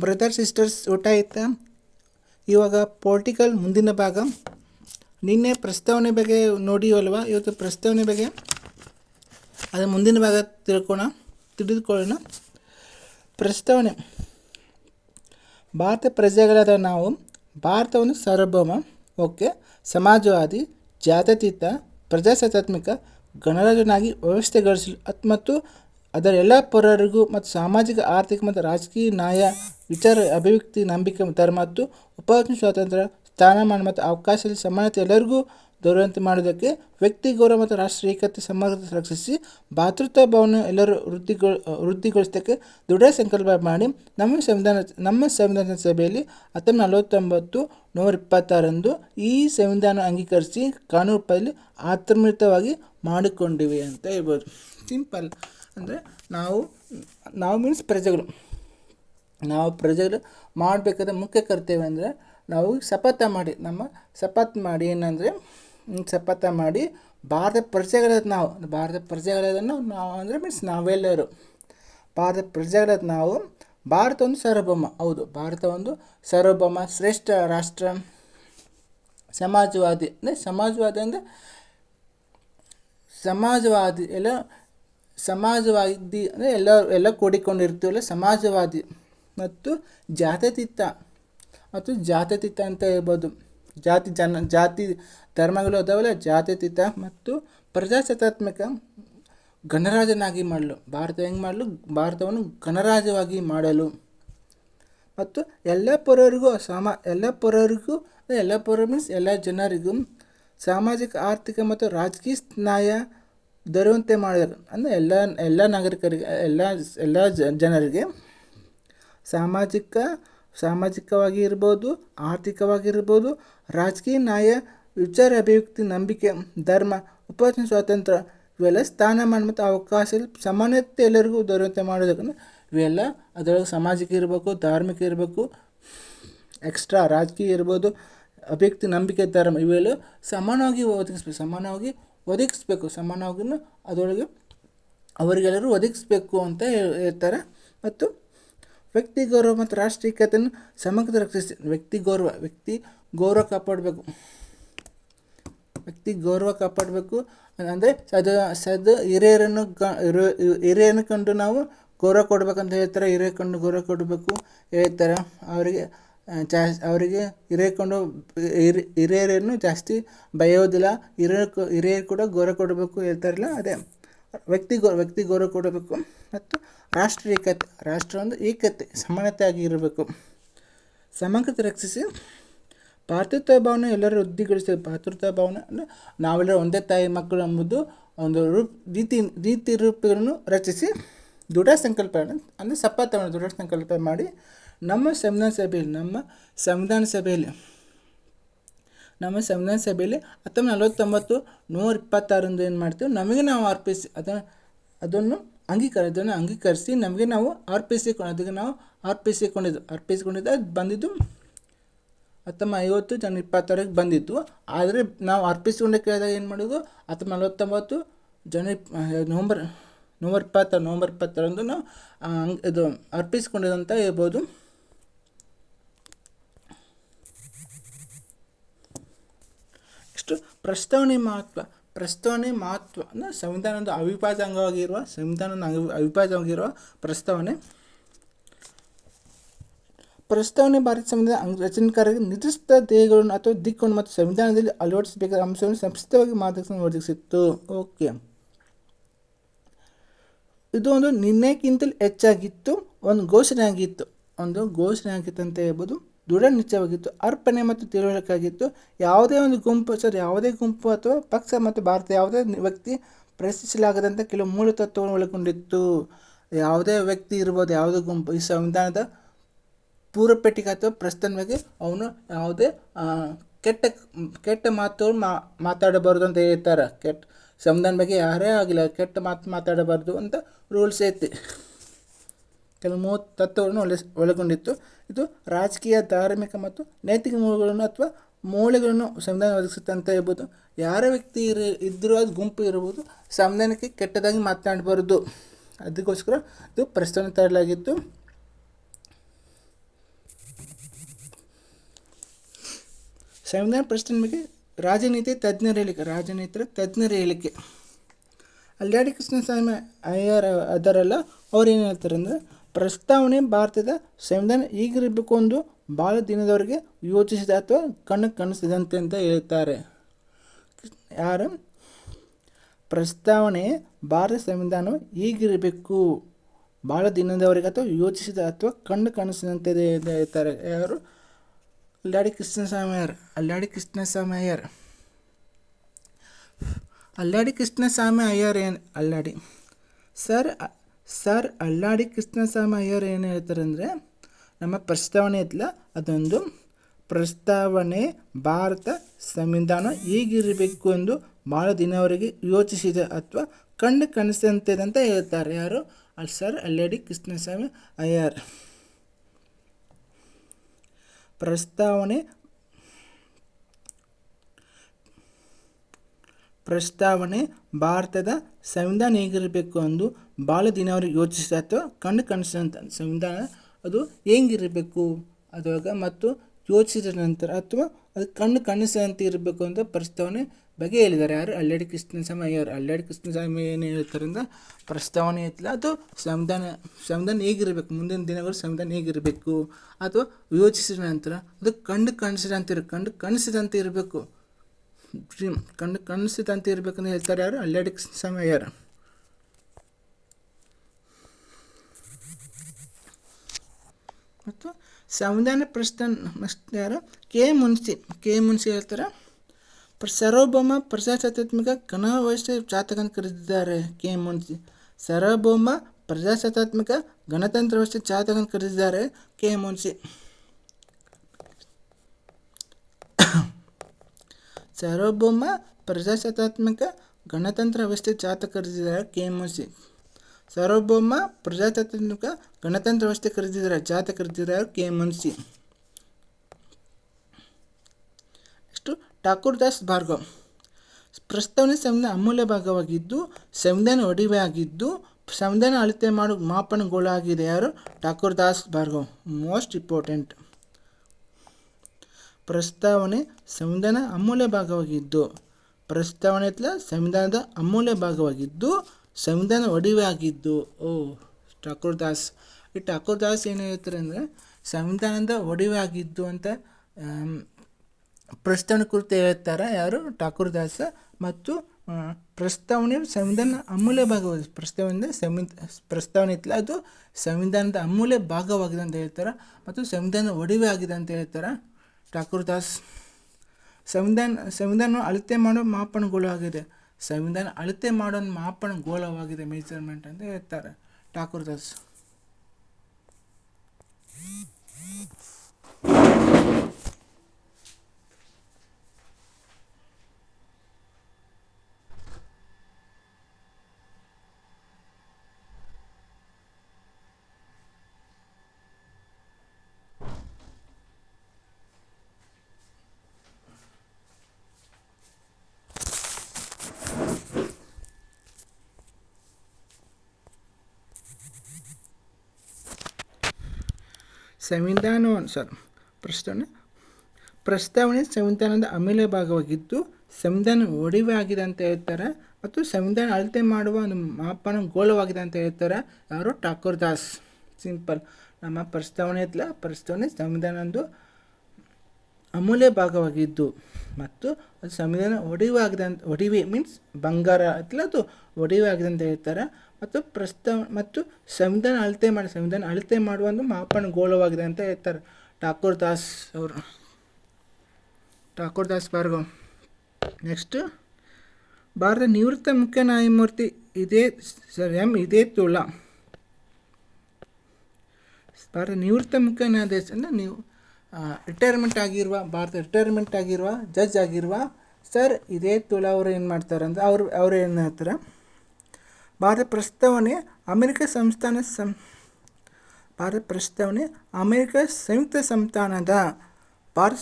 Brother sisters ಊಟ ಆಯ್ತಾ? ಇವಾಗ ಪೊಲಿಟಿಕಲ್ ಮುಂದಿನ ಭಾಗ. ನಿನ್ನೆ ಪ್ರಸ್ತಾವನೆ ಬಗ್ಗೆ ನೋಡಿವಲ್ವ? ಇವತ್ತು ಪ್ರಸ್ತಾವನೆ ಬಗ್ಗೆ? ಅದು ಮುಂದಿನ ಭಾಗ ತಿಳ್ಕೋಣ, ತಿಳಿದುಕೊಳ್ಳೋಣ. ಪ್ರಸ್ತಾವನೆ. ಭಾರತ ಪ್ರಜೆಗಳಾದ ನಾವು, ಭಾರತವನ್ನು ಸಾರ್ವಭೌಮ, ಓಕೆ, ಸಮಾಜವಾದಿ, ಜಾತ್ಯತೀತ, ಪ್ರಜಾಸತ್ತಾತ್ಮಕ, ಗಣರಾಜ್ಯನಾಗಿ ವ್ಯವಸ್ಥೆಗೊಳಿಸಲು ಮತ್ತು ಅದರ ಎಲ್ಲ ಪೌರರಿಗೂ ಮತ್ತು ಸಾಮಾಜಿಕ, ಆರ್ಥಿಕ ಮತ್ತು ರಾಜಕೀಯ ನ್ಯಾಯ, ವಿಚಾರ, ಅಭಿವ್ಯಕ್ತಿ, ನಂಬಿಕೆ ಧರ್ಮ ಮತ್ತು ಉಪಾಸನೆ ಸ್ವಾತಂತ್ರ್ಯ, ಸ್ಥಾನಮಾನ ಮತ್ತು ಅವಕಾಶದಲ್ಲಿ ಸಮಾನತೆ ಎಲ್ಲರಿಗೂ ದೊರೆಯುವಂತೆ ಮಾಡುವುದಕ್ಕೆ ವ್ಯಕ್ತಿ ಗೌರವ ಮತ್ತು ರಾಷ್ಟ್ರೀಯ ಏಕತೆ ಸಮಗ್ರತೆ ರಕ್ಷಿಸಿ ಭಾತೃತ್ವ ಭಾವನೆ ಎಲ್ಲರೂ ವೃದ್ಧಿಗೊ ವೃದ್ಧಿಗೊಳಿಸೋದಕ್ಕೆ ದೃಢ ಸಂಕಲ್ಪ ಮಾಡಿ ನಮ್ಮ ಸಂವಿಧಾನ ನಮ್ಮ ಸಂವಿಧಾನ ಸಭೆಯಲ್ಲಿ ಹತ್ತೊಂಬತ್ತು ನಲವತ್ತೊಂಬತ್ತು ನೂರ ಇಪ್ಪತ್ತಾರಂದು ಈ ಸಂವಿಧಾನ ಅಂಗೀಕರಿಸಿ ಕಾನೂನು ರೂಪದಲ್ಲಿ ಮಾಡಿಕೊಂಡಿವೆ ಅಂತ ಹೇಳ್ಬೋದು. ಸಿಂಪಲ್. ಅಂದರೆ ನಾವು ನಾವು ಮೀನ್ಸ್ ಪ್ರಜೆಗಳು. ನಾವು ಪ್ರಜೆಗಳು ಮಾಡಬೇಕಾದ ಮುಖ್ಯ ಕರ್ತವ್ಯ ಅಂದರೆ ನಾವು ಶಪಥ ಮಾಡಿ, ನಮ್ಮ ಶಪಥ ಮಾಡಿ ಏನಂದರೆ ಶಪಥ ಮಾಡಿ ಭಾರತ ಪ್ರಜೆಗಳಾದ ನಾವು, ಭಾರತ ಪ್ರಜೆಗಳಾದ ನಾವು ಅಂದರೆ ಮೀನ್ಸ್ ನಾವೆಲ್ಲರೂ. ಭಾರತ ಪ್ರಜೆಗಳಾದ ನಾವು, ಭಾರತ ಒಂದು ಸಾರ್ವಭೌಮ, ಹೌದು, ಭಾರತ ಒಂದು ಸಾರ್ವಭೌಮ, ಶ್ರೇಷ್ಠ ರಾಷ್ಟ್ರ, ಸಮಾಜವಾದಿ, ಅಂದರೆ ಸಮಾಜವಾದಿ ಅಂದರೆ ಸಮಾಜವಾದಿ, ಎಲ್ಲ ಸಮಾಜವಾದಿ, ಅಂದರೆ ಎಲ್ಲ ಎಲ್ಲ ಕೂಡಿಕೊಂಡಿರ್ತೀವಲ್ಲ, ಸಮಾಜವಾದಿ ಮತ್ತು ಜಾತ್ಯತೀತ ಮತ್ತು ಜಾತ್ಯತೀತ ಅಂತ ಹೇಳ್ಬೋದು. ಜಾತಿ ಜನ, ಜಾತಿ ಧರ್ಮಗಳು ಅದಾವಲ್ಲ ಜಾತ್ಯತೀತ ಮತ್ತು ಪ್ರಜಾಸತ್ತಾತ್ಮಕ ಗಣರಾಜ್ಯನಾಗಿ ಮಾಡಲು. ಭಾರತ ಹೆಂಗೆ ಮಾಡಲು? ಭಾರತವನ್ನು ಗಣರಾಜ್ಯವಾಗಿ ಮಾಡಲು. ಮತ್ತು ಎಲ್ಲ ಪೌರರಿಗೂ ಸಮ, ಎಲ್ಲ ಪೌರರಿಗೂ ಎಲ್ಲ ಪೌರ ಮೀನ್ಸ್ ಎಲ್ಲ ಜನರಿಗೂ ಸಾಮಾಜಿಕ, ಆರ್ಥಿಕ ಮತ್ತು ರಾಜಕೀಯ ನ್ಯಾಯ ದೊರೆಯುವಂತೆ ಮಾಡಿದರು. ಅಂದರೆ ಎಲ್ಲ ಎಲ್ಲ ನಾಗರಿಕರಿಗೆ, ಎಲ್ಲ ಎಲ್ಲ ಜನರಿಗೆ ಸಾಮಾಜಿಕ, ಸಾಮಾಜಿಕವಾಗಿ ಇರ್ಬೋದು ಆರ್ಥಿಕವಾಗಿರ್ಬೋದು ರಾಜಕೀಯ ನ್ಯಾಯ, ವಿಚಾರ ಅಭಿವ್ಯಕ್ತಿ, ನಂಬಿಕೆ, ಧರ್ಮ ಉಪಾಸನೆ ಸ್ವಾತಂತ್ರ್ಯ ಇವೆಲ್ಲ ಸ್ಥಾನಮಾನ ಮತ್ತು ಅವಕಾಶ, ಸಮಾನತೆ ಎಲ್ಲರಿಗೂ ದೊರೆಯುವಂತೆ ಮಾಡೋದಕ್ಕೆ ಇವೆಲ್ಲ ಅದರೊಳಗೆ ಸಾಮಾಜಿಕ ಇರಬೇಕು, ಧಾರ್ಮಿಕ ಇರಬೇಕು ಎಕ್ಸ್ಟ್ರಾ ರಾಜಕೀಯ ಇರ್ಬೋದು, ಅಭಿವ್ಯಕ್ತಿ, ನಂಬಿಕೆ, ಧರ್ಮ ಇವೆಲ್ಲ ಸಮಾನವಾಗಿ ಒದಗಿಸ್ಬೇಕು. ಸಮಾನವಾಗಿ ಒದಗಿಸ್ಬೇಕು ಸಮಾನವಾಗಿ ಅದರೊಳಗೆ ಅವರಿಗೆಲ್ಲರೂ ಒದಗಿಸ್ಬೇಕು ಅಂತ ಹೇಳ್ತಾರೆ. ಮತ್ತು ವ್ಯಕ್ತಿ ಗೌರವ ಮತ್ತು ರಾಷ್ಟ್ರೀಯತೆಯನ್ನು ಸಮಗ್ರ ರಕ್ಷಿಸಿ, ವ್ಯಕ್ತಿ ಗೌರವ ವ್ಯಕ್ತಿ ಗೌರವ ಕಾಪಾಡಬೇಕು. ವ್ಯಕ್ತಿ ಗೌರವ ಕಾಪಾಡಬೇಕು ಅಂದರೆ ಸದ ಸದ ಹಿರಿಯರನ್ನು ಕ ಹಿರಿಯರನ್ನು ಕಂಡು ನಾವು ಗೌರವ ಕೊಡ್ಬೇಕಂತ ಹೇಳ್ತಾರೆ. ಹಿರಿಯ ಕಂಡು ಗೌರವ ಕೊಡಬೇಕು, ಹೇಳ್ತಾರೆ. ಅವರಿಗೆ ಜಾ, ಅವರಿಗೆ ಹಿರಿಯಕೊಂಡು, ಹಿರಿ, ಹಿರಿಯರನ್ನು ಜಾಸ್ತಿ ಬಯೋದಿಲ್ಲ. ಹಿರಿಯರು ಹಿರಿಯರು ಕೂಡ ಗೌರವ ಕೊಡಬೇಕು ಹೇಳ್ತಾರಲ್ಲ, ಅದೇ. ವ್ಯಕ್ತಿ ಗೌ, ವ್ಯಕ್ತಿ ಗೌರವ ಕೊಡಬೇಕು ಮತ್ತು ರಾಷ್ಟ್ರ ಏಕತೆ ರಾಷ್ಟ್ರ ಒಂದು ಏಕತೆ ಸಮಾನತೆಯಾಗಿ ಇರಬೇಕು. ಸಮಗ್ರತೆ ರಕ್ಷಿಸಿ ಭಾತೃತ್ವ ಭಾವನೆ ಎಲ್ಲರೂ ವೃದ್ಧಿಗೊಳಿಸಿ ಭಾತೃತ್ವ ಭಾವನೆ ಅಂದರೆ ನಾವೆಲ್ಲರೂ ಒಂದೇ ತಾಯಿ ಮಕ್ಕಳು ಎಂಬುದು ಒಂದು ರೂಪ, ರೀತಿ ರೀತಿ ರೂಪಗಳನ್ನು ರಚಿಸಿ ದೃಢ ಸಂಕಲ್ಪ, ಅಂದರೆ ಸಪಾತವನ್ನು ದೃಢ ಸಂಕಲ್ಪ ಮಾಡಿ ನಮ್ಮ ಸಂವಿಧಾನ ಸಭೆಯಲ್ಲಿ, ನಮ್ಮ ಸಂವಿಧಾನ ಸಭೆಯಲ್ಲಿ, ನಮ್ಮ ಸಂವಿಧಾನ ಸಭೆಯಲ್ಲಿ ಹತ್ತೊಂಬತ್ತು ನಲವತ್ತೊಂಬತ್ತು, ನೂರ ಇಪ್ಪತ್ತಾರಂದು ಏನು ಮಾಡ್ತೀವಿ? ನಮಗೆ ನಾವು ಅರ್ಪಿಸಿ ಅದನ್ನು ಅದನ್ನು ಅಂಗೀಕಾರ, ಅದನ್ನು ಅಂಗೀಕರಿಸಿ ನಮಗೆ ನಾವು ಅರ್ಪಿಸಿಕೊಂಡು ಅದಕ್ಕೆ ನಾವು ಅರ್ಪಿಸಿಕೊಂಡಿದ್ದು ಅರ್ಪಿಸಿಕೊಂಡಿದ್ದು ಅದು ಬಂದಿದ್ದು ಹತ್ತೊಂಬತ್ತು ಐವತ್ತು ಜನ ಇಪ್ಪತ್ತಾರಿಗೆ ಬಂದಿತ್ತು ಆದರೆ ನಾವು ಅರ್ಪಿಸಿಕೊಂಡು ಕೇಳಿದಾಗ ಏನು ಮಾಡೋದು ಹತ್ತೊಂಬತ್ತು ನಲವತ್ತೊಂಬತ್ತು ಜನ ನವಂಬರ್ ನವಂಬರ್ ಇಪ್ಪತ್ತಾರು, ನವಂಬರ್ ಇಪ್ಪತ್ತಾರಂದು ನಾವು ಇದು ಅರ್ಪಿಸಿಕೊಂಡಿದ್ದಂತ ಹೇಳ್ಬೋದು. ಪ್ರಸ್ತಾವನೆ ಮಹತ್ವ ಪ್ರಸ್ತಾವನೆ ಮಹತ್ವ ಅಂದರೆ ಸಂವಿಧಾನದ ಅವಿಭಾಜ್ಯ ಅಂಗವಾಗಿರುವ ಸಂವಿಧಾನದ ಅವಿಭಾಜ್ಯವಾಗಿರುವ ಪ್ರಸ್ತಾವನೆ ಪ್ರಸ್ತಾವನೆ ಭಾರತ ಸಂವಿಧಾನ ರಚನೆಕಾರರಿಗೆ ನಿರ್ದಿಷ್ಟ ಧ್ಯೇಯಗಳನ್ನು ಅಥವಾ ದಿಕ್ಕನ್ನು ಮತ್ತು ಸಂವಿಧಾನದಲ್ಲಿ ಅಳವಡಿಸಬೇಕಾದ ಅಂಶವನ್ನು ಸಂಕ್ಷಿಪ್ತವಾಗಿ ಮಾರ್ಗದರ್ಶನ ಒದಗಿಸಿತ್ತು ಓಕೆ. ಇದು ಒಂದು ನಿನ್ನೆಗಿಂತಲೂ ಹೆಚ್ಚಾಗಿತ್ತು, ಒಂದು ಘೋಷಣೆ ಆಗಿತ್ತು ಒಂದು ಘೋಷಣೆ ಆಗಿತ್ತು ಅಂತ ಹೇಳ್ಬೋದು. ದೃಢ ನಿಶ್ಚಯವಾಗಿತ್ತು ಅರ್ಪಣೆ ಮತ್ತು ತಿಳುವಳಿಕೆಯಾಗಿತ್ತು. ಯಾವುದೇ ಒಂದು ಗುಂಪು ಸರ್, ಯಾವುದೇ ಗುಂಪು ಅಥವಾ ಪಕ್ಷ ಮತ್ತು ಭಾರತ ಯಾವುದೇ ವ್ಯಕ್ತಿ ಪ್ರಶ್ನಿಸಲಾಗದಂಥ ಕೆಲವು ಮೂಲ ತತ್ವವನ್ನು ಒಳಗೊಂಡಿತ್ತು. ಯಾವುದೇ ವ್ಯಕ್ತಿ ಇರ್ಬೋದು, ಯಾವುದೇ ಗುಂಪು ಈ ಸಂವಿಧಾನದ ಪೂರ್ವಪೇಟಿಗೆ ಅಥವಾ ಪ್ರಸ್ತನವಾಗಿ ಅವನು ಯಾವುದೇ ಕೆಟ್ಟ ಕೆಟ್ಟ ಮಾತು ಮಾ, ಮಾತಾಡಬಾರ್ದು ಅಂತ ಹೇಳ್ತಾರೆ. ಕೆಟ್ಟ ಸಂವಿಧಾನ ಬಗ್ಗೆ ಯಾರೇ ಆಗಿಲ್ಲ, ಕೆಟ್ಟ ಮಾತು ಮಾತಾಡಬಾರ್ದು ಅಂತ ರೂಲ್ಸ್ ಐತಿ. ಕೆಲವು ಮೂವತ್ತು ತತ್ವಗಳನ್ನು ಒಳಗೊಂಡಿತ್ತು. ಇದು ರಾಜಕೀಯ, ಧಾರ್ಮಿಕ ಮತ್ತು ನೈತಿಕ ಮೂಲಗಳನ್ನು ಅಥವಾ ಮೌಲ್ಯಗಳನ್ನು ಸಂವಿಧಾನ ಒದಗಿಸುತ್ತೆ ಅಂತ ಹೇಳ್ಬೋದು. ಯಾರ ವ್ಯಕ್ತಿ ಇರು ಇದ್ದರೂ ಅದು ಗುಂಪು ಇರಬಹುದು ಸಂವಿಧಾನಕ್ಕೆ ಕೆಟ್ಟದಾಗಿ ಮಾತನಾಡಬಾರ್ದು. ಅದಕ್ಕೋಸ್ಕರ ಇದು ಪ್ರಸ್ತಾವನೆ ತರಲಾಗಿತ್ತು. ಸಂವಿಧಾನ ಪ್ರಶ್ನೆ ರಾಜನೀತಿ ತಜ್ಞರ ಹೇಳಿಕೆ ರಾಜನೀತಿಯ ತಜ್ಞರ ಹೇಳಿಕೆ. ಅಲ್ಲಾಡಿ ಕೃಷ್ಣಸ್ವಾಮಿ ಅಯ್ಯರ್ ಅದರಲ್ಲ ಅವ್ರು ಏನು ಹೇಳ್ತಾರೆ ಅಂದರೆ ಪ್ರಸ್ತಾವನೆ ಭಾರತದ ಸಂವಿಧಾನ ಈಗಿರಬೇಕು ಒಂದು ಭಾಳ ದಿನದವರೆಗೆ ಯೋಚಿಸಿದ ಅಥವಾ ಕಣ್ಣು ಕಾಣಿಸಿದಂತೆ ಅಂತ ಹೇಳ್ತಾರೆ. ಯಾರು? ಪ್ರಸ್ತಾವನೆ ಭಾರತ ಸಂವಿಧಾನ ಈಗಿರಬೇಕು. ಭಾಳ ದಿನದವರೆಗೆ ಅಥವಾ ಯೋಚಿಸಿದ ಅಥವಾ ಕಣ್ಣು ಕಾಣಿಸಿದಂತೆ ಹೇಳ್ತಾರೆ. ಯಾರು? ಅಲ್ಲಾಡಿ ಕೃಷ್ಣಸ್ವಾಮಿಯರ್ ಅಲ್ಲಾಡಿ ಕೃಷ್ಣಸ್ವಾಮಿ ಅಲ್ಲಾಡಿ ಕೃಷ್ಣಸ್ವಾಮಿ ಅಯ್ಯರ್ ಏನು? ಅಲ್ಲಾಡಿ. ಸರ್ ಸರ್ ಅಲ್ಲಾಡಿ ಕೃಷ್ಣಸ್ವಾಮಿ ಅಯ್ಯರ್ ಏನು ಹೇಳ್ತಾರೆ ಅಂದರೆ, ನಮ್ಮ ಪ್ರಸ್ತಾವನೆ ಇತ್ತಲ್ಲ ಅದೊಂದು ಪ್ರಸ್ತಾವನೆ ಭಾರತ ಸಂವಿಧಾನ ಹೀಗಿರಬೇಕು ಎಂದು ಭಾಳ ದಿನವರೆಗೆ ಯೋಚಿಸಿದೆ ಅಥವಾ ಕಂಡು ಕನಸಂತೆ ಅಂತ ಹೇಳ್ತಾರೆ. ಯಾರು? ಅಲ್ಲಿ ಸರ್ ಅಲ್ಲಾಡಿ ಕೃಷ್ಣಸ್ವಾಮಿ ಅಯ್ಯರ್. ಪ್ರಸ್ತಾವನೆ ಪ್ರಸ್ತಾವನೆ ಭಾರತದ ಸಂವಿಧಾನ ಹೇಗಿರಬೇಕು ಅಂದು ಭಾಳ ಅವರು ಯೋಚಿಸಿದ ಅಥವಾ ಕಣ್ಣು ಕಾಣಿಸಿದಂಥ ಸಂವಿಧಾನ, ಅದು ಹೆಂಗಿರಬೇಕು? ಅದಾಗ ಮತ್ತು ಯೋಚಿಸಿದ ನಂತರ ಅಥವಾ ಅದು ಕಣ್ಣು ಕಾಣಿಸಿದಂತೆ ಇರಬೇಕು ಅಂತ ಪ್ರಸ್ತಾವನೆ ಬಗ್ಗೆ ಹೇಳಿದ್ದಾರೆ. ಯಾರು? ಅಲ್ಲಾಡಿ ಕೃಷ್ಣಸ್ವಾಮಿ ಅವರು. ಅಲ್ಲಾಡಿ ಕೃಷ್ಣಸ್ವಾಮಿ ಏನು ಹೇಳ್ತಾರಿಂದ ಪ್ರಸ್ತಾವನೆ ಐತಲ್ಲ, ಅದು ಸಂವಿಧಾನ ಸಂವಿಧಾನ ಹೇಗಿರಬೇಕು? ಮುಂದಿನ ದಿನಗಳು ಸಂವಿಧಾನ ಹೇಗಿರಬೇಕು? ಅಥವಾ ಯೋಚಿಸಿದ ನಂತರ ಅದು ಕಣ್ಣು ಕಾಣಿಸಿದಂತೆ ಇರ ಕಣ್ಣು ಕಾಣಿಸಿದಂತೆ ಇರಬೇಕು. ಡ್ರೀಮ್ ಕಣ್ಣು ಕಾಣಿಸಿದಂತೆ ಇರಬೇಕಂತ ಹೇಳ್ತಾರೆ ಯಾರು? ಕೃಷ್ಣಸ್ವಾಮಿ ಅಯ್ಯರ್ ಮತ್ತು ಸಂವಿಧಾನ ಪ್ರಶ್ನೆ ಯಾರು? ಕೆ ಮುನ್ಸಿ ಕೆ ಮುನ್ಸಿ ಹೇಳ್ತಾರೆ? ಸಾರ್ವಭೌಮ ಪ್ರಜಾಸತ್ತಾತ್ಮಕ ಗಣವ್ಯವಸ್ಥೆ ಜಾತಕ ಅಂತ ಕರೆದಿದ್ದಾರೆ ಕೆ ಮುನ್ಸಿ. ಸಾರ್ವಭೌಮ ಪ್ರಜಾಸತ್ತಾತ್ಮಕ ಗಣತಂತ್ರ ಜಾತಕ ಕರೆದಿದ್ದಾರೆ ಕೆ ಮುನ್ಸಿ. ಸಾರ್ವಭೌಮ ಪ್ರಜಾಸತ್ತಾತ್ಮಕ ಗಣತಂತ್ರ ವ್ಯವಸ್ಥೆ ಜಾತಕ ಕರೆದಿದ್ದಾರೆ ಕೆ ಸಿ ಸಾರ್ವಭೌಮ ಪ್ರಜಾತಾತ್ಮಕ ಗಣತಂತ್ರ ವ್ಯವಸ್ಥೆ ಕರೆದಿದ್ದಾರೆ ಜಾತ ಕರೆದಿದ್ದಾರೆ ಕೆ ಮುನ್ಸಿ ನೆಕ್ಸ್ಟು ಠಾಕೂರ್ ದಾಸ್ ಭಾರ್ಗವ್. ಪ್ರಸ್ತಾವನೆ ಸಂವಿಧಾನ ಅಮೂಲ್ಯ ಭಾಗವಾಗಿದ್ದು, ಸಂವಿಧಾನ ಒಡಿವೆ ಆಗಿದ್ದು ಸಂವಿಧಾನ ಅಳತೆ ಮಾಡೋ ಮಾಪನಗೊಳಾಗಿದೆ ಯಾರು? ಠಾಕೂರ್ ದಾಸ್ ಭಾರ್ಗವ್. Most important. ಪ್ರಸ್ತಾವನೆ ಸಂವಿಧಾನ ಅಮೂಲ್ಯ ಭಾಗವಾಗಿದ್ದು ಪ್ರಸ್ತಾವನೆ ಸಂವಿಧಾನದ ಅಮೂಲ್ಯ ಭಾಗವಾಗಿದ್ದು, ಸಂವಿಧಾನ ಒಡಿವೆ ಆಗಿದ್ದು ಓ, ಠಾಕೂರ್ ದಾಸ್. ಈ ಠಾಕೂರ್ ದಾಸ್ ಏನು ಹೇಳ್ತಾರೆ ಅಂದರೆ, ಸಂವಿಧಾನದ ಒಡಿವೆ ಆಗಿದ್ದು ಅಂತ ಪ್ರಸ್ತಾವನೆ ಕುರಿತು ಹೇಳ್ತಾರೆ ಯಾರು? ಠಾಕೂರ್ ದಾಸ. ಮತ್ತು ಪ್ರಸ್ತಾವನೆ ಸಂವಿಧಾನ ಅಮೂಲ್ಯ ಭಾಗವಾಗಿದೆ. ಪ್ರಸ್ತಾವನೆ ಸಂವಿಧ ಪ್ರಸ್ತಾವನೆ ಇತ್ತಲ್ಲ ಅದು ಸಂವಿಧಾನದ ಅಮೂಲ್ಯ ಭಾಗವಾಗಿದೆ ಅಂತ ಹೇಳ್ತಾರೆ. ಮತ್ತು ಸಂವಿಧಾನ ಒಡವೆ ಆಗಿದೆ ಅಂತ ಹೇಳ್ತಾರೆ. ಠಾಕೂರ್ ದಾಸ್ ಸಂವಿಧಾನ ಸಂವಿಧಾನ ಅಳತೆ ಮಾಡೋ ಮಾಪನಗಳು ಆಗಿದೆ. ಸಂವಿಧಾನ ಅಳತೆ ಮಾಡೋ ಮಾಪನಗೋಳವಾಗಿದೆ ಮೆಜರ್ಮೆಂಟ್ ಅಂತ ಹೇಳ್ತಾರೆ ಠಾಕೂರ್ ದಾಸ್ ಸಂವಿಧಾನವನ್ನು ಸಾರಿ ಪ್ರಸ್ತಾವನೆ ಪ್ರಸ್ತಾವನೆ ಸಂವಿಧಾನದ ಅಮೂಲ್ಯ ಭಾಗವಾಗಿದ್ದು ಸಂವಿಧಾನ ಒಡಿವೆ ಆಗಿದೆ ಅಂತ ಹೇಳ್ತಾರೆ ಮತ್ತು ಸಂವಿಧಾನ ಅಳತೆ ಮಾಡುವ ಒಂದು ಮಾಪನ ಗೋಳವಾಗಿದೆ ಅಂತ ಹೇಳ್ತಾರೆ ಯಾರು? ಠಾಕೂರ್ ದಾಸ್ ಸಿಂಪಲ್. ನಮ್ಮ ಪ್ರಸ್ತಾವನೆ ಇತ್ತಲ್ಲ ಪ್ರಸ್ತಾವನೆ ಸಂವಿಧಾನದ್ದು ಅಮೂಲ್ಯ ಭಾಗವಾಗಿದ್ದು ಮತ್ತು ಅದು ಸಂವಿಧಾನ ಒಡಿವೆ ಆಗಿದೆ ಅಂತ ಒಡಿವೆ ಮೀನ್ಸ್ ಬಂಗಾರ ಅಲ್ಲ ಅದು ಒಡಿವೆ ಆಗಿದೆ ಅಂತ ಹೇಳ್ತಾರೆ. ಮತ್ತು ಪ್ರಸ್ತಾವ ಮತ್ತು ಸಂವಿಧಾನ ಅಳತೆ ಮಾಡಿ ಸಂವಿಧಾನ ಅಳತೆ ಮಾಡುವ ಒಂದು ಮಾಪನ ಗೋಳವಾಗಿದೆ ಅಂತ ಹೇಳ್ತಾರೆ. ಠಾಕೂರ್ ದಾಸ್ ಅವರು. ಠಾಕೂರ್ ದಾಸ್ ಭಾರ್ಗವ್ ನೆಕ್ಸ್ಟ್ ಭಾರತ ನಿವೃತ್ತ ಮುಖ್ಯ ನ್ಯಾಯಮೂರ್ತಿ ಇದೇ ಸರ್ ಎಂ ಇದೇ ತುಳ ಭಾರತ ನಿವೃತ್ತ ಮುಖ್ಯ ನ್ಯಾಯಾಧೀಶ ಅಂದರೆ ನೀವು ರಿಟೈರ್ಮೆಂಟ್ ಆಗಿರುವ ಭಾರತ ರಿಟೈರ್ಮೆಂಟ್ ಆಗಿರುವ ಜಡ್ಜ್ ಆಗಿರುವ ಸರ್ ಇದೇ ತುಳ ಅವರು ಏನು ಮಾಡ್ತಾರೆ ಅಂದರೆ ಅವರು ಅವರು ಏನು ಹೇಳ್ತಾರೆ? ಭಾರತ ಪ್ರಸ್ತಾವನೆ ಅಮೆರಿಕ ಸಂಸ್ಥಾನ ಸಂ, ಭಾರತ ಪ್ರಸ್ತಾವನೆ ಅಮೆರಿಕ ಸಂಯುಕ್ತ ಸಂಸ್ಥಾನದ ಭಾರತ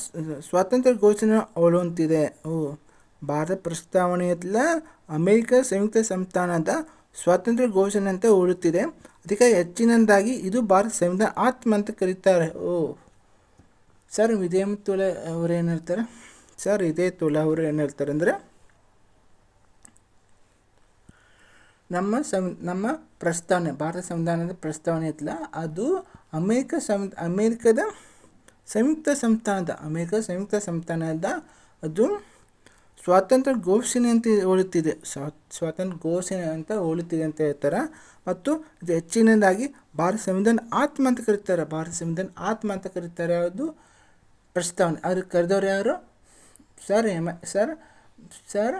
ಸ್ವಾತಂತ್ರ್ಯ ಘೋಷಣೆ ಅವಲಂಬಿಸಿದೆ ಓ, ಭಾರತ ಪ್ರಸ್ತಾವನೆಯಲ್ಲ ಅಮೆರಿಕ ಸಂಯುಕ್ತ ಸಂಸ್ಥಾನದ ಸ್ವಾತಂತ್ರ್ಯ ಘೋಷಣೆ ಅಂತ ಉಳುತ್ತಿದೆ. ಅದಕ್ಕೆ ಹೆಚ್ಚಿನದಾಗಿ ಇದು ಭಾರತ ಸಂವಿಧಾನ ಆತ್ಮ ಅಂತ ಕರೀತಾರೆ. ಓ ಸರ್ ವಿಜಯ ತುಲೆ ಅವ್ರು ಏನು ಹೇಳ್ತಾರೆ? ಸರ್ ಇದೇ ತುಲ ಅವರು ಏನು ಹೇಳ್ತಾರೆ ಅಂದರೆ, ನಮ್ಮ ಸಂ, ನಮ್ಮ ಪ್ರಸ್ತಾವನೆ, ಭಾರತ ಸಂವಿಧಾನದ ಪ್ರಸ್ತಾವನೆ ಇತ್ತಲ್ಲ ಅದು ಅಮೇರಿಕ ಸಂ ಅಮೇರಿಕದ ಸಂಯುಕ್ತ ಸಂಸ್ಥಾನದ ಅಮೇರಿಕ ಸಂಯುಕ್ತ ಸಂಸ್ಥಾನದ, ಅದು ಸ್ವಾತಂತ್ರ್ಯ ಘೋಷಣೆ ಅಂತ ಹೋಲುತ್ತಿದೆ. ಸ್ವಾ, ಸ್ವಾತಂತ್ರ್ಯ ಘೋಷಣೆ ಅಂತ ಹೋಲುತ್ತಿದೆ ಅಂತ ಹೇಳ್ತಾರೆ. ಮತ್ತು ಇದು ಹೆಚ್ಚಿನದಾಗಿ ಭಾರತ ಸಂವಿಧಾನ ಆತ್ಮ ಅಂತ ಕರೀತಾರೆ. ಭಾರತ ಸಂವಿಧಾನ ಆತ್ಮ ಅಂತ ಕರೀತಾರೆ. ಅದು ಪ್ರಸ್ತಾವನೆ. ಅವ್ರಿಗೆ ಕರೆದವ್ರು ಯಾರು? ಸರ್ ಎಂ, ಸರ್ ಸರ್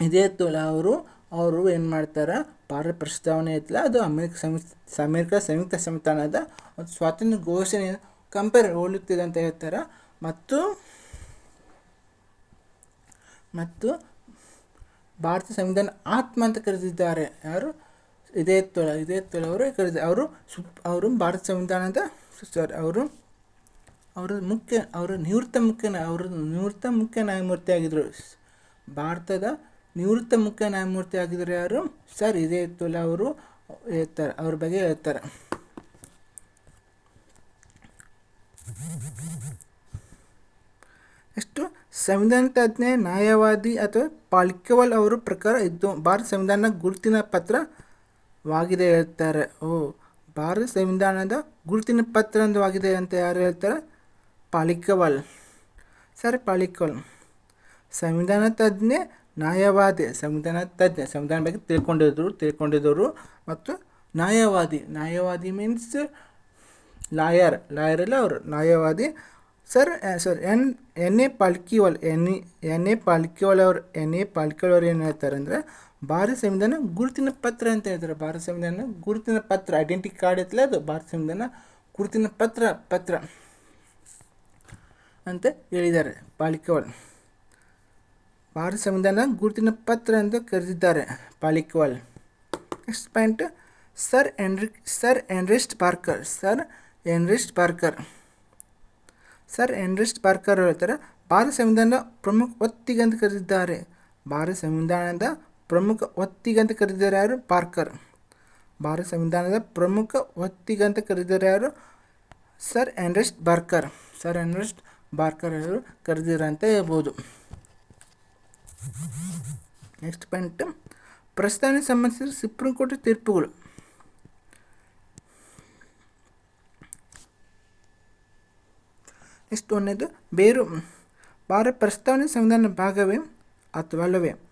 ಇದೇ ತುಲ ಅವರು ಅವರು ಏನು ಮಾಡ್ತಾರೆ? ಭಾರತ ಪ್ರಸ್ತಾವನೆ ಐತಲ್ಲ, ಅದು ಅಮೆರಿಕ ಸಂಯುಕ್ತ ಅಮೆರಿಕ ಸಂಯುಕ್ತ ಸಂಸ್ಥಾನದ ಒಂದು ಸ್ವಾತಂತ್ರ್ಯ ಘೋಷಣೆ ಕಂಪೇರ್ ಹೋಲುತ್ತಿದೆ ಅಂತ ಹೇಳ್ತಾರೆ. ಮತ್ತು ಮತ್ತು ಭಾರತ ಸಂವಿಧಾನ ಆತ್ಮ ಅಂತ ಕರೆದಿದ್ದಾರೆ. ಯಾರು? ಇದೇ ತೊಳ ಇದೇ ತೊಳ ಅವರು ಕರೆದ, ಅವರು ಸುಪ್, ಅವರು ಭಾರತ ಸಂವಿಧಾನದ ಸಾರಿ ಅವರು ಅವರು ಮುಖ್ಯ, ಅವರು ನಿವೃತ್ತ ಮುಖ್ಯ ಅವರ ನಿವೃತ್ತ ಮುಖ್ಯ ನ್ಯಾಯಮೂರ್ತಿ ಆಗಿದ್ದರು ಭಾರತದ ನಿವೃತ್ತ ಮುಖ್ಯ ನ್ಯಾಯಮೂರ್ತಿ ಆಗಿದ್ದರು ಯಾರು? ಸರ್, ಇದೇ ತುಲ ಅವರು ಹೇಳ್ತಾರೆ, ಅವ್ರ ಬಗ್ಗೆ ಹೇಳ್ತಾರೆ. ಎಷ್ಟು ಸಂವಿಧಾನ ತಜ್ಞೆ ನ್ಯಾಯವಾದಿ ಅಥವಾ ಪಾಲ್ಕೆವಾಲ್ ಅವರ ಪ್ರಕಾರ ಇದ್ದು, ಭಾರತ ಸಂವಿಧಾನ ಗುರುತಿನ ಪತ್ರವಾಗಿದೆ ಹೇಳ್ತಾರೆ. ಓ, ಭಾರತ ಸಂವಿಧಾನದ ಗುರುತಿನ ಪತ್ರ ಅಂತ ಯಾರು ಹೇಳ್ತಾರೆ? ಪಾಲಿಕೆವಲ್. ಸರ್, ಪಾಲಿಕವಲ್. ಸಂವಿಧಾನ ತಜ್ಞೆ ನ್ಯಾಯವಾದಿ ಸಂವಿಧಾನ ತಜ್ಞೆ ಸಂವಿಧಾನ ಬಗ್ಗೆ ತಿಳ್ಕೊಂಡಿದ್ರು ತಿಳ್ಕೊಂಡಿದ್ದವರು ಮತ್ತು ನ್ಯಾಯವಾದಿ ನ್ಯಾಯವಾದಿ ಮೀನ್ಸ್ ಲಾಯರ್ ಲಾಯರ್ ಅಲ್ಲ ಅವರು, ನ್ಯಾಯವಾದಿ. Sir sir, N N A Palkhivala, N N A Palkhivala ಅವ್ರು, ಎನ್ ಎ ಪಾಲ್ಕಿವಾಲ್ ಅವ್ರು ಏನು ಹೇಳ್ತಾರೆ ಅಂದರೆ ಭಾರತ ಸಂವಿಧಾನ ಗುರುತಿನ ಪತ್ರ ಅಂತ ಹೇಳ್ತಾರೆ. ಭಾರತ ಸಂವಿಧಾನ ಗುರುತಿನ ಪತ್ರ ಐಡೆಂಟಿ ಕಾರ್ಡ್ ಐತಲ್ಲ ಅದು, ಭಾರತ ಸಂವಿಧಾನ ಗುರುತಿನ ಪತ್ರ ಪತ್ರ. ಅಂತ ಹೇಳಿದ್ದಾರೆ. ಪಾಲಿಕೆವಾಲ್ ಭಾರತ ಸಂವಿಧಾನ ಗುರುತಿನ ಪತ್ರ ಅಂತ ಕರೆದಿದ್ದಾರೆ ಪಾಲಿಕೆವಾಲ್ ನೆಕ್ಸ್ಟ್ ಪಾಯಿಂಟ್, ಸರ್ ಎನ್ರಿ sir Ernest Barker, sir Ernest Barker. Sir Ernest Barker ಹೇಳ್ತಾರೆ ಭಾರತ ಸಂವಿಧಾನದ ಪ್ರಮುಖ ಒತ್ತಿಗೆ ಅಂತ ಕರೆದಿದ್ದಾರೆ. ಭಾರತ ಸಂವಿಧಾನದ ಪ್ರಮುಖ ಒತ್ತಿಗೆ ಅಂತ ಕರೆದಿದ್ದಾರೆ ಯಾರು? ಪಾರ್ಕರ್. ಭಾರತ ಸಂವಿಧಾನದ ಪ್ರಮುಖ ಒತ್ತಿಗೆ ಅಂತ ಕರೆದಿದ್ದಾರೆ ಯಾರು? Sir Ernest Barker sir Ernest Barker ಅವರು ಕರೆದಿರ ಅಂತ ಹೇಳ್ಬೋದು. Next point. ಪ್ರಸ್ತಾವನೆ ಸಂಬಂಧಿಸಿದ ಸುಪ್ರೀಂ ಕೋರ್ಟ್ ತೀರ್ಪುಗಳು. ನೆಕ್ಸ್ಟ್ ಒಂದನೇದು, ಬೇರು ಭಾರತ ಪ್ರಸ್ತಾವನೆ ಸಂವಿಧಾನ ಭಾಗವೇ ಅಥವಾ ಅಲ್ಲವೇ?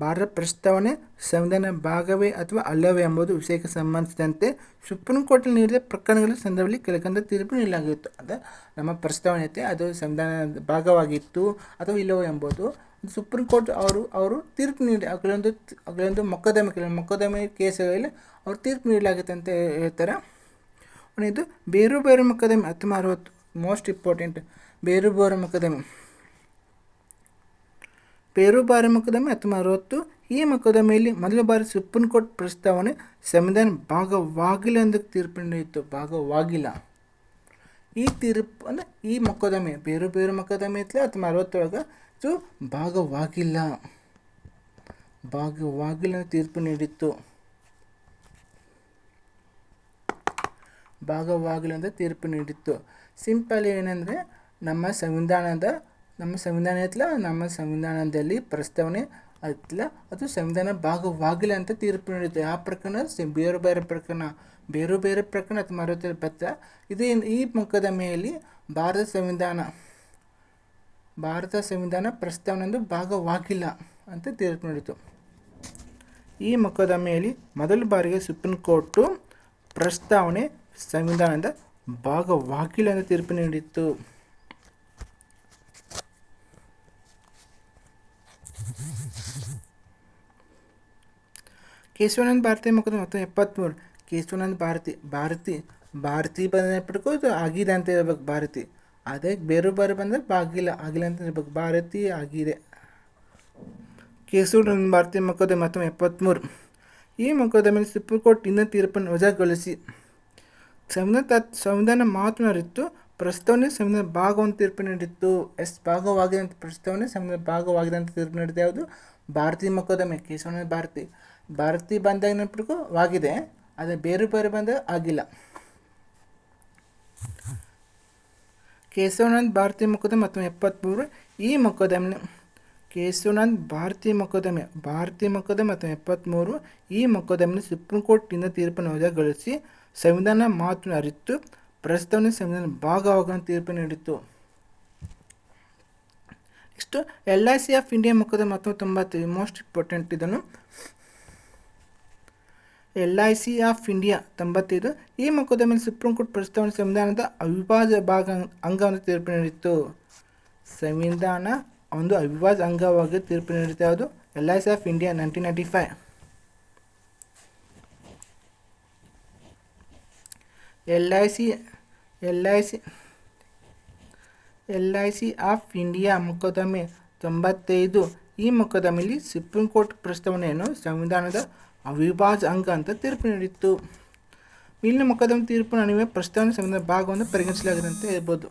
ಭಾರತ ಪ್ರಸ್ತಾವನೆ ಸಂವಿಧಾನ ಭಾಗವೇ ಅಥವಾ ಅಲ್ಲವೇ ಎಂಬುದು ವಿಷಯಕ್ಕೆ ಸಂಬಂಧಿಸಿದಂತೆ ಸುಪ್ರೀಂ ಕೋರ್ಟ್ ನೀಡಿದ ಪ್ರಕರಣಗಳ ಸಂದರ್ಭದಲ್ಲಿ ಕೆಲಕಂದ ತೀರ್ಪು ನೀಡಲಾಗಿತ್ತು. ಅಂದರೆ ನಮ್ಮ ಪ್ರಸ್ತಾವನೆ ಐತೆ ಅದು ಸಂವಿಧಾನದ ಭಾಗವಾಗಿತ್ತು ಅಥವಾ ಇಲ್ಲವೋ ಎಂಬುದು. ಸುಪ್ರೀಂ ಕೋರ್ಟ್ ಅವರು ಅವರು ತೀರ್ಪು ನೀಡಿ ಕೆಲವೊಂದು ಕೆಲವೊಂದು ಮೊಕದ್ದಮೆ ಕೆಲವೊಂದು ಮೊಕದ್ದಮೆ ಕೇಸುಗಳಲ್ಲಿ ಅವರು ತೀರ್ಪು ನೀಡಲಾಗುತ್ತೆ ಅಂತ ಹೇಳ್ತಾರೆ. ಇದು ಬೇರು ಬೇರು ಮೊಕದ್ದಮೆ ಹತ್ತೊಂಬತ್ತು ಅರವತ್ತು ಮೋಸ್ಟ್ ಇಂಪಾರ್ಟೆಂಟ್ ಬೇರು ಬೇರು ಮೊಕದ್ದಮೆ. ಬೇರುಬಾರಿ ಮೊಕದ್ದಮೆ ಅಥವಾ ಅರವತ್ತು ಈ ಮೊಕದ್ದಮೆಯಲ್ಲಿ ಮೊದಲ ಬಾರಿ ಸುಪ್ರೀಂ ಕೋರ್ಟ್ ಪ್ರಸ್ತಾವನೆ ಸಂವಿಧಾನ ಭಾಗವಾಗಿಲ್ಲ ಎಂದು ತೀರ್ಪು ನೀಡಿತ್ತು ಭಾಗವಾಗಿಲ್ಲ. ಈ ತೀರ್ಪು ಅಂದರೆ ಈ ಮೊಕದ್ದಮೆ ಬೇರೆ ಬೇರೆ ಮೊಕದ್ದಮೆ ಇತ್ತಲ್ಲ ಹತ್ತೊಂಬತ್ತು ಅರವತ್ತೊಳಗೆ ಸೊ ಭಾಗವಾಗಿಲ್ಲ. ಭಾಗವಾಗಿಲ್ಲ ತೀರ್ಪು ನೀಡಿತ್ತು. ಭಾಗವಾಗಿಲ್ಲ ಅಂತ ತೀರ್ಪು ನೀಡಿತ್ತು. ಸಿಂಪಲ್ ಏನಂದರೆ ನಮ್ಮ ಸಂವಿಧಾನದ ನಮ್ಮ ಸಂವಿಧಾನ ಐತಲ್ಲ ನಮ್ಮ ಸಂವಿಧಾನದಲ್ಲಿ ಪ್ರಸ್ತಾವನೆ ಐತಲ್ಲ ಅದು ಸಂವಿಧಾನ ಭಾಗವಾಗಿಲ್ಲ ಅಂತ ತೀರ್ಪು ನೀಡಿತು ಆ ಪ್ರಕರಣ ಬೇರೆ ಬೇರೆ ಪ್ರಕರಣ, ಬೇರೆ ಬೇರೆ ಪ್ರಕರಣ ಅಥವಾ ಅರವತ್ತರ ಪತ್ರ. ಇದೇ ಈ ಮೊಕದ್ದಮೆಯಲ್ಲಿ ಭಾರತ ಸಂವಿಧಾನ ಭಾರತ ಸಂವಿಧಾನ ಪ್ರಸ್ತಾವನೆಂದು ಭಾಗವಾಗಿಲ್ಲ ಅಂತ ತೀರ್ಪು ನೀಡಿತು ಈ ಮೊಕದ್ದಮೆಯಲ್ಲಿ ಮೊದಲ ಬಾರಿಗೆ ಸುಪ್ರೀಂ ಕೋರ್ಟು ಪ್ರಸ್ತಾವನೆ ಸಂವಿಧಾನದ ಭಾಗವಾಗಿಲ್ಲ ಎಂದು ತೀರ್ಪು ನೀಡಿತ್ತು. ಕೇಶವಾನಂದ ಭಾರತಿ ಮುಖದ ಮೊತ್ತ ಎಪ್ಪತ್ತ್ಮೂರು ಕೇಶವಾನಂದ ಭಾರತಿ ಭಾರತಿ ಭಾರತಿ ಬಂದಪ್ಪಟಿಗೂ ಇದು ಆಗಿದೆ ಅಂತ ಹೇಳ್ಬೇಕು ಭಾರತಿ ಅದೇ ಬೇರೆ ಬೇರೆ ಬಂದರೆ ಬಾಗಿಲ್ಲ ಆಗಿಲ್ಲ ಅಂತ ಹೇಳ್ಬೇಕು ಭಾರತಿ ಆಗಿದೆ ಕೇಶವಾನಂದ ಭಾರತಿ ಮೊಕದ್ದಮೆ ಮತ್ತು ಎಪ್ಪತ್ತ್ಮೂರು ಈ ಮೊಕದ್ದಮೆಯಲ್ಲಿ ಸುಪ್ರೀಂ ಕೋರ್ಟ್ ಇನ್ನೂ ತೀರ್ಪನ್ನು ವಜಾಗೊಳಿಸಿ ಸಂವಿಧಾನ ಸಂವಿಧಾನ ಮಾತನ್ನು ಅರಿತು ಪ್ರಸ್ತಾವನೆ ಸಂವಿಧಾನ ಭಾಗವನ್ನು ತೀರ್ಪು ನೀಡಿತ್ತು ಎಸ್ ಭಾಗವಾಗಿದೆ ಅಂತ ಪ್ರಸ್ತಾವನೆ ಸಂವಿಧಾನ ಭಾಗವಾಗಿದೆ ಅಂತ ತೀರ್ಪು ನೀಡಿದೆ ಯಾವುದು ಭಾರತೀಯ ಮೊಕದ್ದಮೆ ಕೇಶವನ ಭಾರತಿ ಭಾರತಿ ಬಂದಾಗ ಆಗಿದೆ ಆದರೆ ಬೇರೆ ಬೇರೆ ಬಂದಾಗ ಆಗಿಲ್ಲ. ಕೇಶವನಂದ್ ಭಾರತೀಯ ಮೊಕದ್ದಮೆ ಮತ್ತು ಎಪ್ಪತ್ತ್ಮೂರು ಈ ಮೊಕದ್ದಮೆ ಕೇಶವನಂದ್ ಭಾರತೀಯ ಮೊಕದ್ದಮೆ ಭಾರತಿ ಮೊಕದ್ದಮೆ ಮತ್ತು ಎಪ್ಪತ್ತ್ಮೂರು ಈ ಮೊಕದ್ದಮೆಯನ್ನು ಸುಪ್ರೀಂ ಕೋರ್ಟಿಂದ ತೀರ್ಪನ್ನು ವಜಾಗೊಳಿಸಿ ಸಂವಿಧಾನ ಮಾತು ಅರಿತು, ಪ್ರಸ್ತಾವನೆ ಸಂವಿಧಾನ ಭಾಗವಾಗುವ ತೀರ್ಪು ನೀಡಿತು. Next, L I C of India ಮೊಕದ್ದಮೆ ಮತ್ತು ತುಂಬ ಮೋಸ್ಟ್ ಇಂಪಾರ್ಟೆಂಟ್ ಇದನ್ನು L I C of India ತೊಂಬತ್ತೈದು, ಈ ಮೊಕದ್ದಮೆಯಲ್ಲಿ ಸುಪ್ರೀಂ ಕೋರ್ಟ್ ಪ್ರಸ್ತಾವನೆ ಸಂವಿಧಾನದ ಅವಿಭಾಜ್ಯ ಭಾಗ ಅಂಗವನ್ನು ತೀರ್ಪು ನೀಡಿತ್ತು. ಸಂವಿಧಾನ ಒಂದು ಅವಿಭಾಜ್ಯ ಅಂಗವಾಗಿ ತೀರ್ಪು ನೀಡುತ್ತೆ. ಯಾವುದು? L I C of India, nineteen ninety five. L I C, L I C, L I C of India ಮೊಕದ್ದಮೆ ತೊಂಬತ್ತೈದು, ಈ ಮೊಕದ್ದಮೆಯಲ್ಲಿ ಸುಪ್ರೀಂ ಕೋರ್ಟ್ ಪ್ರಸ್ತಾವನೆಯನ್ನು ಸಂವಿಧಾನದ ಅವಿಭಾಜ್ಯ ಅಂಗ ಅಂತ ತೀರ್ಪು ನೀಡಿತ್ತು. ಇಲ್ಲಿನ ಮೊಕದ್ದಮೆ ತೀರ್ಪು ನಡುವೆ ಪ್ರಸ್ತಾವನೆ ಸಂಬಂಧ ಭಾಗವನ್ನು ಪರಿಗಣಿಸಲಾಗಿದೆ ಅಂತ ಹೇಳ್ಬೋದು.